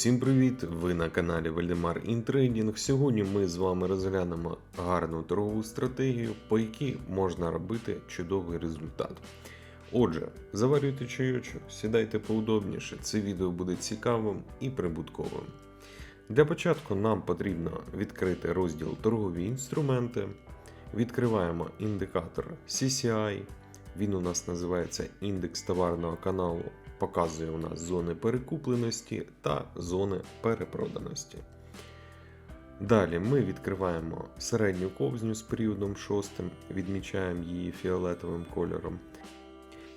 Всім привіт! Ви на каналі Вальдемар Інтрейдінг. Сьогодні ми з вами розглянемо гарну торгову стратегію, по якій можна робити чудовий результат. Отже, заварюйте чайочок, сідайте поудобніше, це відео буде цікавим і прибутковим. Для початку нам потрібно відкрити розділ торгові інструменти. Відкриваємо індикатор CCI. Він у нас називається індекс товарного каналу, показує у нас зони перекупленості та зони перепроданості. Далі ми відкриваємо середню ковзню з періодом 6, відмічаємо її фіолетовим кольором.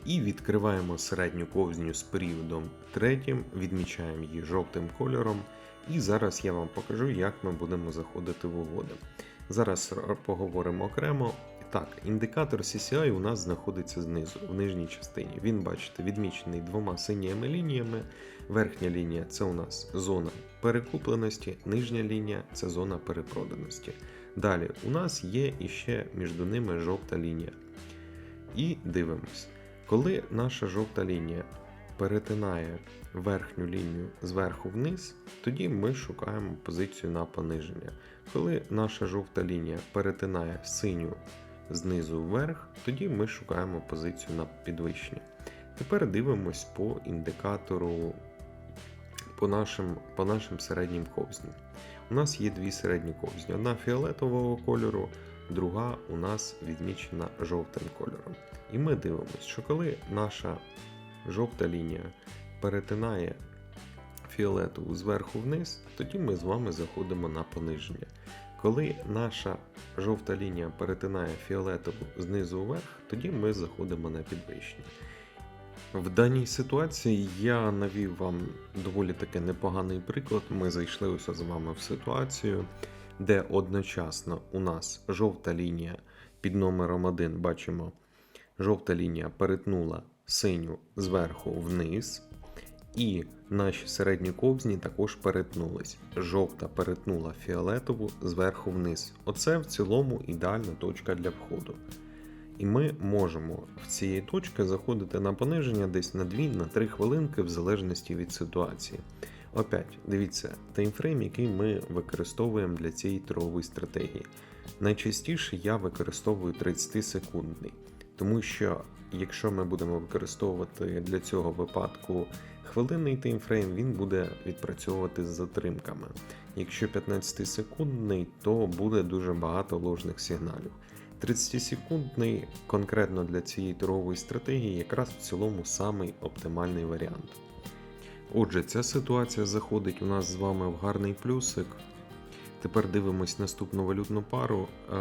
І відкриваємо середню ковзню з періодом 3, відмічаємо її жовтим кольором. І зараз я вам покажу, як ми будемо заходити в угоди. Зараз поговоримо окремо. Так, індикатор CCI у нас знаходиться знизу, в нижній частині. Він, бачите, відмічений двома синіми лініями. Верхня лінія це у нас зона перекупленості, нижня лінія це зона перепроданості. Далі у нас є іще між ними жовта лінія. І дивимось, коли наша жовта лінія перетинає верхню лінію зверху вниз, тоді ми шукаємо позицію на пониження. Коли наша жовта лінія перетинає синю знизу вверх, тоді ми шукаємо позицію на підвищення. Тепер дивимось по індикатору по нашим, по нашим середнім ковзням. У нас є дві середні ковзні: одна фіолетового кольору, друга у нас відмічена жовтим кольором. І ми дивимося, що коли наша жовта лінія перетинає фіолетову зверху вниз, тоді ми з вами заходимо на пониження. Коли наша жовта лінія перетинає фіолетову знизу вверх, тоді ми заходимо на підвищення. В даній ситуації я навів вам доволі таки непоганий приклад. Ми зайшли ось з вами в ситуацію, де одночасно у нас жовта лінія під номером 1 бачимо, жовта лінія перетнула синю зверху вниз. І наші середні ковзні також перетнулись. Жовта перетнула фіолетову зверху вниз. Оце в цілому ідеальна точка для входу. І ми можемо в цієї точки заходити на пониження десь на 2-3 хвилинки в залежності від ситуації. Опять, дивіться, таймфрейм, який ми використовуємо для цієї торгової стратегії. Найчастіше я використовую 30 секундний, тому що якщо ми будемо використовувати для цього випадку хвилинний таймфрейм, він буде відпрацьовувати з затримками. Якщо 15 секундний, то буде дуже багато ложних сигналів. 30-секундний конкретно для цієї торгової стратегії якраз в цілому самий оптимальний варіант. Отже, ця ситуація заходить у нас з вами в гарний плюсик. Тепер дивимось наступну валютну пару. Е,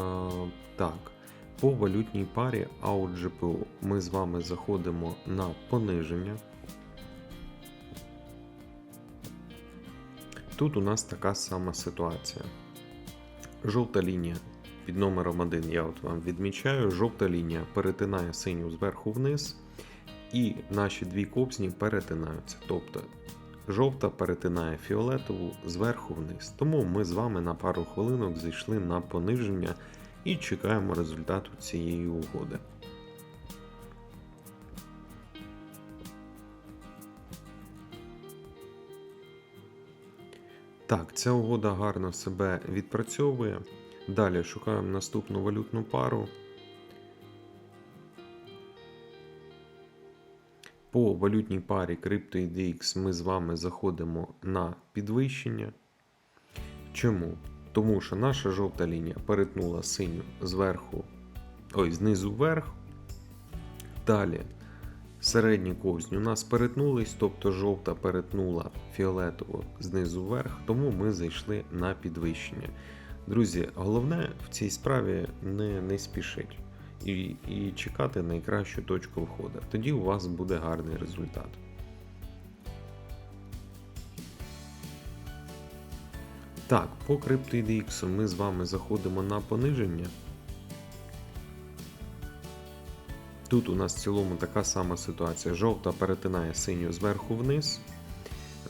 так, по валютній парі AUT ми з вами заходимо на пониження. Тут у нас така сама ситуація. Жовта лінія під номером 1 я от вам відмічаю, жовта лінія перетинає синю зверху вниз, і наші дві копсні перетинаються. Тобто жовта перетинає фіолетову зверху вниз. Тому ми з вами на пару хвилинок зайшли на пониження і чекаємо результату цієї угоди. Так, ця угода гарно себе відпрацьовує. Далі шукаємо наступну валютну пару. По валютній парі CryptoIDX ми з вами заходимо на підвищення. Чому? Тому що наша жовта лінія перетнула синю зверху, ой, знизу вверх. Далі середні ковзні у нас перетнулись, тобто жовта перетнула фіолетову знизу вверх, тому ми зайшли на підвищення. Друзі, головне в цій справі не не спішить і, і чекати найкращу точку входу. Тоді у вас буде гарний результат. Так, по CryptoIDX ми з вами заходимо на пониження. Тут у нас в цілому така сама ситуація. Жовта перетинає синю зверху вниз.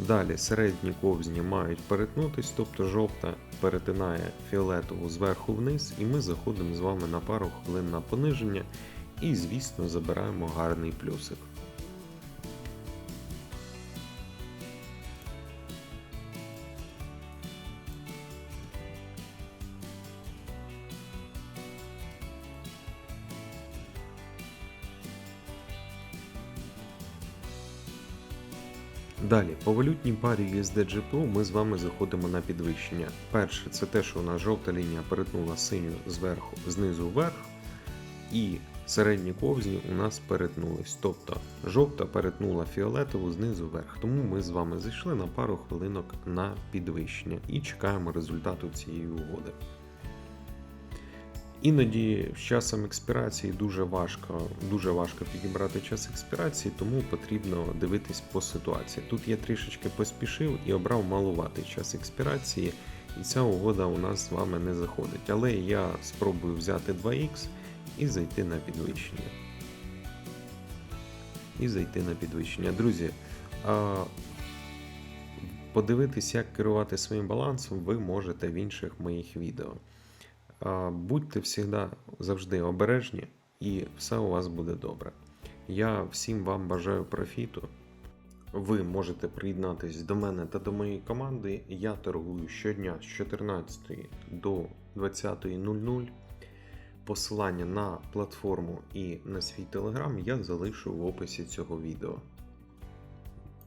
Далі середні ковзні мають перетнутись, тобто жовта перетинає фіолетову зверху вниз, і ми заходимо з вами на пару хвилин на пониження і, звісно, забираємо гарний плюсик. Далі, по валютній парі USD GPU ми з вами заходимо на підвищення. Перше, це те, що у нас жовта лінія перетнула синю зверху, знизу вверх, і середні ковзні у нас перетнулись. Тобто жовта перетнула фіолетову знизу вверх. Тому ми з вами зайшли на пару хвилинок на підвищення і чекаємо результату цієї угоди. Іноді з часом експірації дуже важко, дуже важко підібрати час експірації, тому потрібно дивитись по ситуації. Тут я трішечки поспішив і обрав малуватий час експірації, і ця угода у нас з вами не заходить. Але я спробую взяти 2х і зайти на підвищення. І зайти на підвищення. Друзі, подивитись, як керувати своїм балансом, ви можете в інших моїх відео. Будьте завжди, завжди обережні, і все у вас буде добре. Я всім вам бажаю профіту. Ви можете приєднатись до мене та до моєї команди. Я торгую щодня з 14 до 20.00. Посилання на платформу і на свій телеграм я залишу в описі цього відео.